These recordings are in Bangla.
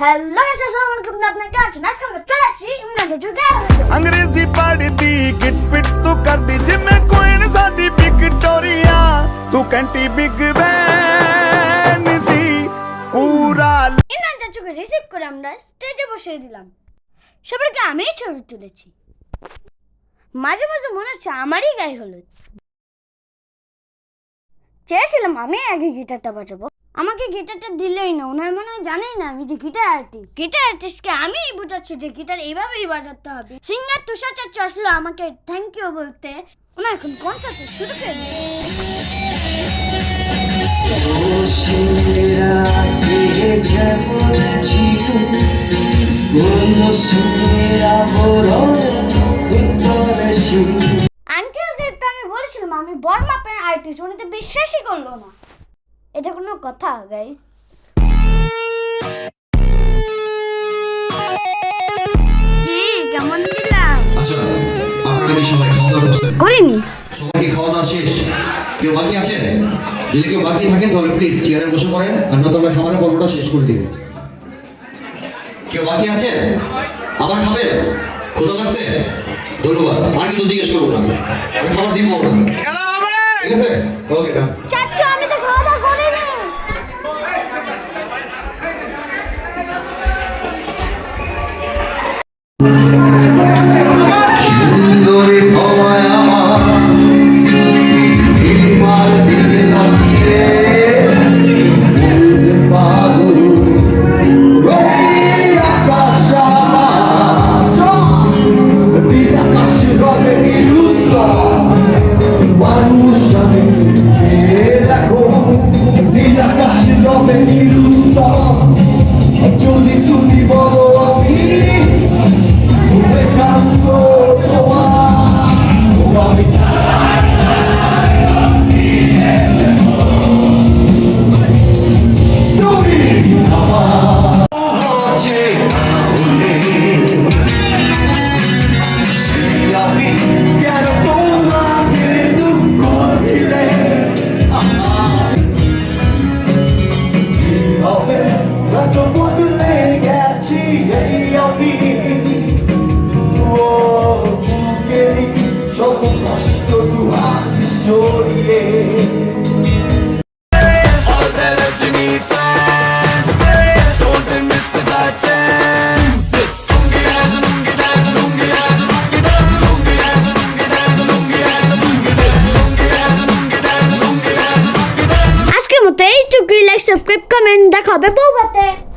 হ্যালো আসসালামু আলাইকুম আপনার কাছে নাসকাম চলে আসি ইমরান জুগা अंग्रेजी पढ़दी किट पिट तू कर दी जिम्मे कोइन साडी विक्टोरिया तू कंटी बिग बैन दी पूरा ইমরান চাচুকে রিসিভ করে আমরা স্টেজে বসিয়ে দিলাম। সবাইকে আমিই ছবি তুলেছি। মাঝে মাঝে মনে হচ্ছে আমারই গায়ে হলুদ। চেয়েছিলাম আমি আগে গিটারটা বাজাবো। আমাকে গিটারটা দিলেই না ওনার মনে হয় জানেই না আমি যে গিটার আর্টিস্ট গিটার আর্টিস্টকে আমিই বোঝাচ্ছি যে গিটার এইভাবেই বাজাতে হবে। সিঙ্গার তুষার চাচু আসলো আমাকে থ্যাংক ইউ বলতে। ওনার এখন কনসার্টের শুরু করে দিল। আঙ্কেলদের তো আমি বলেছিলাম আমি বড় মাপের আর্টিস্ট উনি তো বিশ্বাসই করল না। এটা কোনো কথা গাইস কেমন দিলাম? আচ্ছা আপনারা কি সবাই খাওয়া দাওয়া করছেন করিনি। সবাই খাওয়া দাওয়া শেষ। কেউ বাকি আছেন? যদি কেউ বাকি থাকেন তাহলে প্লিজ চেয়ারে বসে পড়েন আর নয়তো আমরা খাবারের পর্বটা শেষ করে দিব। কেউ বাকি আছেন? আবার খাবেন? ক্ষুধা লাগছে? ধন্যবাদ। আর কিন্তু জিজ্ঞেস করব না। আমি খাবার দিব ঠিক আছে? ওকে ডান দুহাত সরিয়ে আজকের মতো এইটুকুই লাইক সাবস্ক্রাইব কমেন্ট দেখা হবে বউভাতে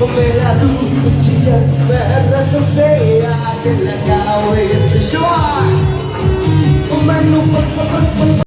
Come la luce, ci deve raddoppiare, che la cavesa.